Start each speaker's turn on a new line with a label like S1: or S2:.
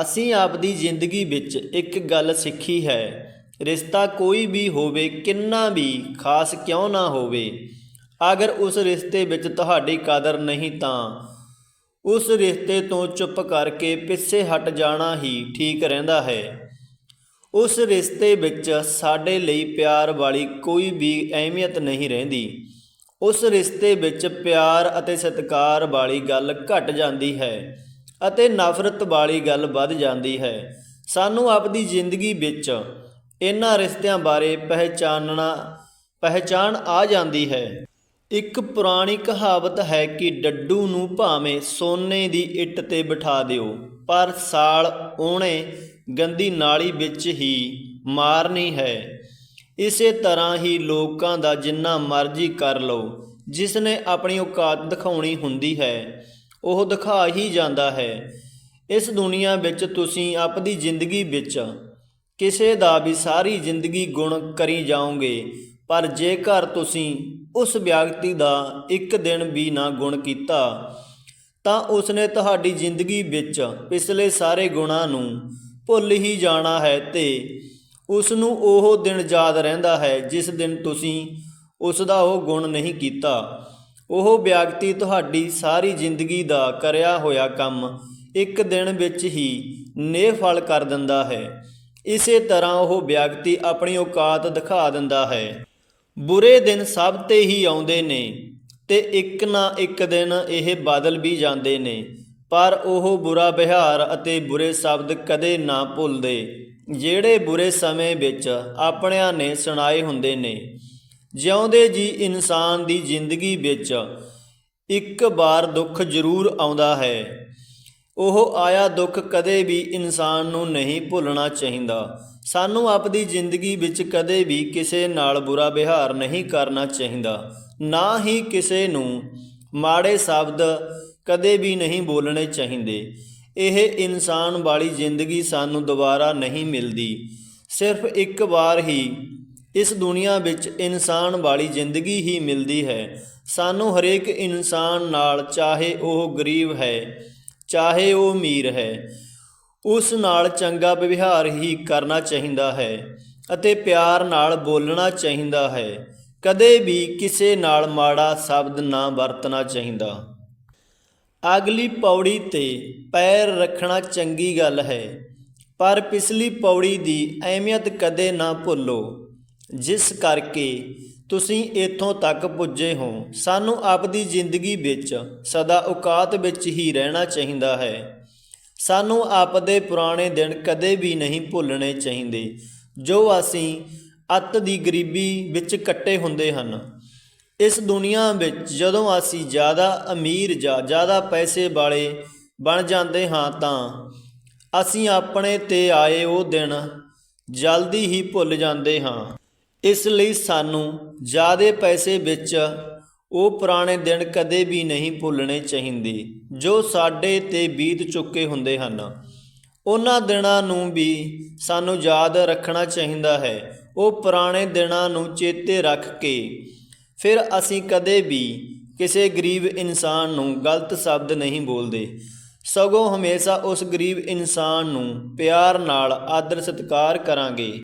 S1: ਅਸੀਂ ਆਪਦੀ ਜ਼ਿੰਦਗੀ ਵਿੱਚ ਇੱਕ ਗੱਲ ਸਿੱਖੀ ਹੈ, ਰਿਸ਼ਤਾ ਕੋਈ ਵੀ ਹੋਵੇ, ਕਿੰਨਾ ਵੀ ਖਾਸ ਕਿਉਂ ਨਾ ਹੋਵੇ, ਅਗਰ ਉਸ ਰਿਸ਼ਤੇ ਵਿੱਚ ਤੁਹਾਡੀ ਕਦਰ ਨਹੀਂ ਤਾਂ ਉਸ ਰਿਸ਼ਤੇ ਤੋਂ ਚੁੱਪ ਕਰਕੇ ਪਿੱਛੇ ਹਟ ਜਾਣਾ ਹੀ ਠੀਕ ਰਹਿੰਦਾ ਹੈ। ਉਸ ਰਿਸ਼ਤੇ ਵਿੱਚ ਸਾਡੇ ਲਈ ਪਿਆਰ ਵਾਲੀ ਕੋਈ ਵੀ ਅਹਿਮੀਅਤ ਨਹੀਂ ਰਹਿੰਦੀ। ਉਸ ਰਿਸ਼ਤੇ ਵਿੱਚ ਪਿਆਰ ਅਤੇ ਸਤਿਕਾਰ ਵਾਲੀ ਗੱਲ ਘਟ ਜਾਂਦੀ ਹੈ। ਅਤੇ ਨਫ਼ਰਤ ਵਾਲੀ ਗੱਲ ਵੱਧ ਜਾਂਦੀ ਹੈ। ਸਾਨੂੰ ਆਪਣੀ ਜ਼ਿੰਦਗੀ ਵਿੱਚ ਇਹਨਾਂ ਰਿਸ਼ਤਿਆਂ ਬਾਰੇ ਪਹਿਚਾਨਣਾ ਪਹਿਚਾਨ ਆ ਜਾਂਦੀ ਹੈ। ਇੱਕ ਪੁਰਾਣੀ ਕਹਾਵਤ ਹੈ ਕਿ ਡੱਡੂ ਨੂੰ ਭਾਵੇਂ ਸੋਨੇ ਦੀ ਇੱਟ ਤੇ ਬਿਠਾ ਦਿਓ, ਪਰ ਸਾਲ ਉਹਨੇ ਗੰਦੀ ਨਾਲੀ ਵਿੱਚ ਹੀ ਮਾਰਨੀ ਹੈ। ਇਸੇ ਤਰ੍ਹਾਂ ਹੀ ਲੋਕਾਂ ਦਾ ਜਿੰਨਾ ਮਰਜ਼ੀ ਕਰ ਲਓ, ਜਿਸ ਨੇ ਆਪਣੀ ਔਕਾਤ ਦਿਖਾਉਣੀ ਹੁੰਦੀ ਹੈ। ਉਹ ਦਿਖਾ ਹੀ ਜਾਂਦਾ ਹੈ। ਇਸ ਦੁਨੀਆ ਵਿੱਚ ਤੁਸੀਂ ਆਪਣੀ ਜ਼ਿੰਦਗੀ ਵਿੱਚ ਕਿਸੇ ਦਾ ਵੀ ਸਾਰੀ ਜ਼ਿੰਦਗੀ ਗੁਣ ਕਰੀ ਜਾਓਗੇ, ਪਰ ਜੇਕਰ ਤੁਸੀਂ ਉਸ ਵਿਅਕਤੀ ਦਾ ਇੱਕ ਦਿਨ ਵੀ ਨਾ ਗੁਣ ਕੀਤਾ, ਤਾਂ ਉਸਨੇ ਤੁਹਾਡੀ ਜ਼ਿੰਦਗੀ ਵਿੱਚ ਪਿਛਲੇ ਸਾਰੇ ਗੁਣਾਂ ਨੂੰ ਭੁੱਲ ਹੀ ਜਾਣਾ ਹੈ ਤੇ ਉਸ ਨੂੰ ਉਹ ਦਿਨ ਯਾਦ ਰਹਿੰਦਾ ਹੈ ਜਿਸ ਦਿਨ ਤੁਸੀਂ ਉਸ ਦਾ ਉਹ ਗੁਣ ਨਹੀਂ ਕੀਤਾ। ਉਹ ਵਿਅਕਤੀ ਤੁਹਾਡੀ ਸਾਰੀ ਜ਼ਿੰਦਗੀ ਦਾ ਕਰਿਆ ਹੋਇਆ ਕੰਮ ਇੱਕ ਦਿਨ ਵਿੱਚ ਹੀ ਨੇਫਲ ਕਰ ਦਿੰਦਾ ਹੈ। ਇਸੇ ਤਰ੍ਹਾਂ ਉਹ ਵਿਅਕਤੀ ਆਪਣੀ ਔਕਾਤ ਦਿਖਾ ਦਿੰਦਾ ਹੈ। ਬੁਰੇ ਦਿਨ ਸਭ ਤੇ ਹੀ ਆਉਂਦੇ ਨੇ ਤੇ ਇੱਕ ਨਾ ਇੱਕ ਦਿਨ ਇਹ ਬਦਲ ਵੀ ਜਾਂਦੇ ਨੇ, ਪਰ ਉਹ ਬੁਰਾ ਵਿਹਾਰ ਅਤੇ ਬੁਰੇ ਸ਼ਬਦ ਕਦੇ ਨਾ ਭੁੱਲਦੇ। ਜਿਹੜੇ ਬੁਰੇ ਸਮੇਂ ਵਿੱਚ ਆਪਣਿਆਂ ਨੇ ਸੁਣਾਏ ਹੁੰਦੇ ਨੇ ਜਿਉਂਦੇ ਜੀ ਇਨਸਾਨ ਦੀ ਜ਼ਿੰਦਗੀ ਵਿੱਚ ਇੱਕ ਵਾਰ ਦੁੱਖ ਜ਼ਰੂਰ ਆਉਂਦਾ ਹੈ। ਉਹ ਆਇਆ ਦੁੱਖ ਕਦੇ ਵੀ ਇਨਸਾਨ ਨੂੰ ਨਹੀਂ ਭੁੱਲਣਾ ਚਾਹੀਦਾ। ਸਾਨੂੰ ਆਪਣੀ ਜ਼ਿੰਦਗੀ ਵਿੱਚ ਕਦੇ ਵੀ ਕਿਸੇ ਨਾਲ ਬੁਰਾ ਵਿਹਾਰ ਨਹੀਂ ਕਰਨਾ ਚਾਹੀਦਾ। ਨਾ ਹੀ ਕਿਸੇ ਨੂੰ ਮਾੜੇ ਸ਼ਬਦ ਕਦੇ ਵੀ ਨਹੀਂ ਬੋਲਣੇ ਚਾਹੀਦੇ। ਇਹ ਇਨਸਾਨ ਵਾਲੀ ਜ਼ਿੰਦਗੀ ਸਾਨੂੰ ਦੁਬਾਰਾ ਨਹੀਂ ਮਿਲਦੀ। ਸਿਰਫ ਇੱਕ ਵਾਰ ਹੀ ਇਸ ਦੁਨੀਆ ਵਿੱਚ ਇਨਸਾਨ ਵਾਲੀ ਜ਼ਿੰਦਗੀ ਹੀ ਮਿਲਦੀ ਹੈ। ਸਾਨੂੰ ਹਰੇਕ ਇਨਸਾਨ ਨਾਲ ਚਾਹੇ ਉਹ ਗਰੀਬ ਹੈ, ਚਾਹੇ ਉਹ ਅਮੀਰ ਹੈ, ਉਸ ਨਾਲ ਚੰਗਾ ਵਿਵਹਾਰ ਹੀ ਕਰਨਾ ਚਾਹੀਦਾ ਹੈ ਅਤੇ ਪਿਆਰ ਨਾਲ ਬੋਲਣਾ ਚਾਹੀਦਾ ਹੈ। ਕਦੇ ਵੀ ਕਿਸੇ ਨਾਲ ਮਾੜਾ ਸ਼ਬਦ ਨਾ ਵਰਤਣਾ ਚਾਹੀਦਾ। ਅਗਲੀ ਪੌੜੀ ਤੇ ਪੈਰ ਰੱਖਣਾ ਚੰਗੀ ਗੱਲ ਹੈ, ਪਰ ਪਿਛਲੀ ਪੌੜੀ ਦੀ ਅਹਿਮੀਅਤ ਕਦੇ ਨਾ ਭੁੱਲੋ। ਜਿਸ ਕਰਕੇ ਤੁਸੀਂ ਇੱਥੋਂ ਤੱਕ ਪੁੱਜੇ ਹੋ, ਸਾਨੂੰ ਆਪਦੀ ਜ਼ਿੰਦਗੀ ਵਿੱਚ ਸਦਾ ਔਕਾਤ ਵਿੱਚ ਹੀ ਰਹਿਣਾ ਚਾਹੀਦਾ ਹੈ। ਸਾਨੂੰ ਆਪਦੇ ਪੁਰਾਣੇ ਦਿਨ ਕਦੇ ਵੀ ਨਹੀਂ ਭੁੱਲਣੇ ਚਾਹੀਦੇ, ਜੋ ਅਸੀਂ ਅੱਤ ਦੀ ਗਰੀਬੀ ਵਿੱਚ ਕੱਟੇ ਹੁੰਦੇ ਹਨ। ਇਸ ਦੁਨੀਆ ਵਿੱਚ ਜਦੋਂ ਅਸੀਂ ਜ਼ਿਆਦਾ ਅਮੀਰ ਜਾਂ ਜ਼ਿਆਦਾ ਪੈਸੇ ਵਾਲੇ ਬਣ ਜਾਂਦੇ ਹਾਂ ਤਾਂ ਅਸੀਂ ਆਪਣੇ ਤੇ ਆਏ ਉਹ ਦਿਨ ਜਲਦੀ ਹੀ ਭੁੱਲ ਜਾਂਦੇ ਹਾਂ। ਇਸ ਲਈ ਸਾਨੂੰ ਜ਼ਿਆਦੇ ਪੈਸੇ ਵਿੱਚ ਉਹ ਪੁਰਾਣੇ ਦਿਨ ਕਦੇ ਵੀ ਨਹੀਂ ਭੁੱਲਣੇ ਚਾਹੀਦੇ, ਜੋ ਸਾਡੇ ਤੇ ਬੀਤ ਚੁੱਕੇ ਹੁੰਦੇ ਹਨ। ਉਹਨਾਂ ਦਿਨਾਂ ਨੂੰ ਵੀ ਸਾਨੂੰ ਯਾਦ ਰੱਖਣਾ ਚਾਹੀਦਾ ਹੈ। ਉਹ ਪੁਰਾਣੇ ਦਿਨਾਂ ਨੂੰ ਚੇਤੇ ਰੱਖ ਕੇ ਫਿਰ ਅਸੀਂ ਕਦੇ ਵੀ ਕਿਸੇ ਗਰੀਬ ਇਨਸਾਨ ਨੂੰ ਗਲਤ ਸ਼ਬਦ ਨਹੀਂ ਬੋਲਦੇ। ਸਗੋਂ ਹਮੇਸ਼ਾ ਉਸ ਗਰੀਬ ਇਨਸਾਨ ਨੂੰ ਪਿਆਰ ਨਾਲ ਆਦਰ ਸਤਿਕਾਰ ਕਰਾਂਗੇ।